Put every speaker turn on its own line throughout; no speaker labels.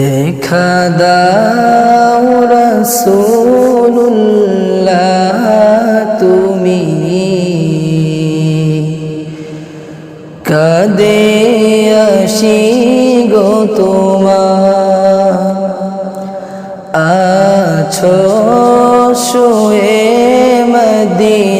দেখা দাও রসুল্লাহ তুমি কাদে আসি গো তোমার আছো শুয়ে মদিনায়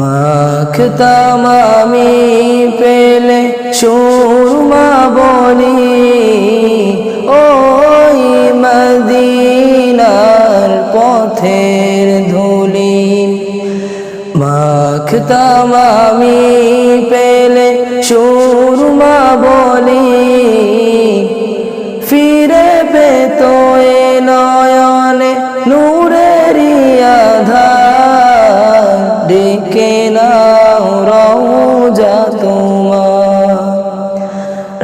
মাখতাম আমি পেলে সুরমা বলি ওই মদিনার পথের ধুলি। মাখতাম আমি পেলে সুরমা বলি ফিরে পেত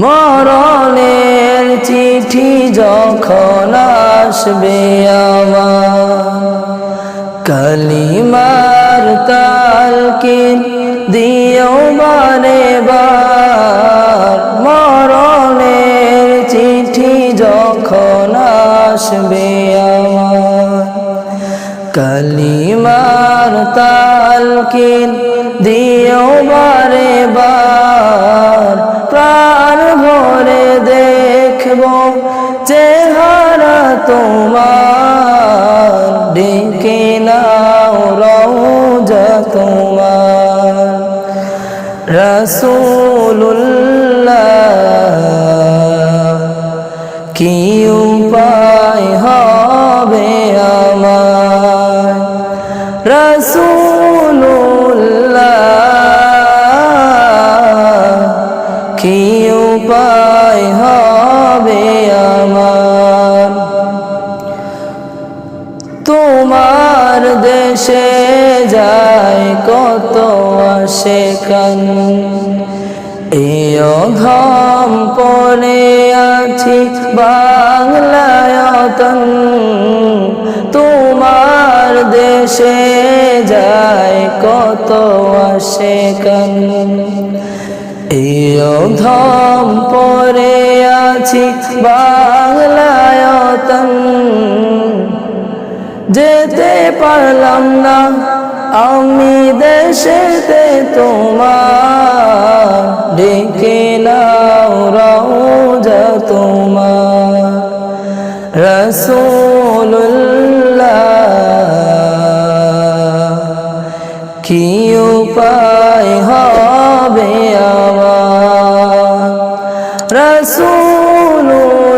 মরণের চিঠি যখন আসবে আমার, কালিমার তালকিন দিও বারে বার। মরণের চিঠি যখন আসবে আমার, কালিমার তালকিন দিও তোমার ডেকে নাও রওজা তোমার। রসুল্লাহ কি উপায় হবে আমার? রসুল্লাহ কি উপায় হবে দেশে যায় কত আসে কান। ঘাম পরে আছি বাংলায়তন তোমার দেশে যায় কত আসে কান। ধম পরে আছি বাংলায়তন যেতে পারলাম না। আমি দেশেতে তোমার। ডেকে নাও রওজা তোমার। রসুল্লাহ কি উপায় হবে আমার? রসুল্লাহ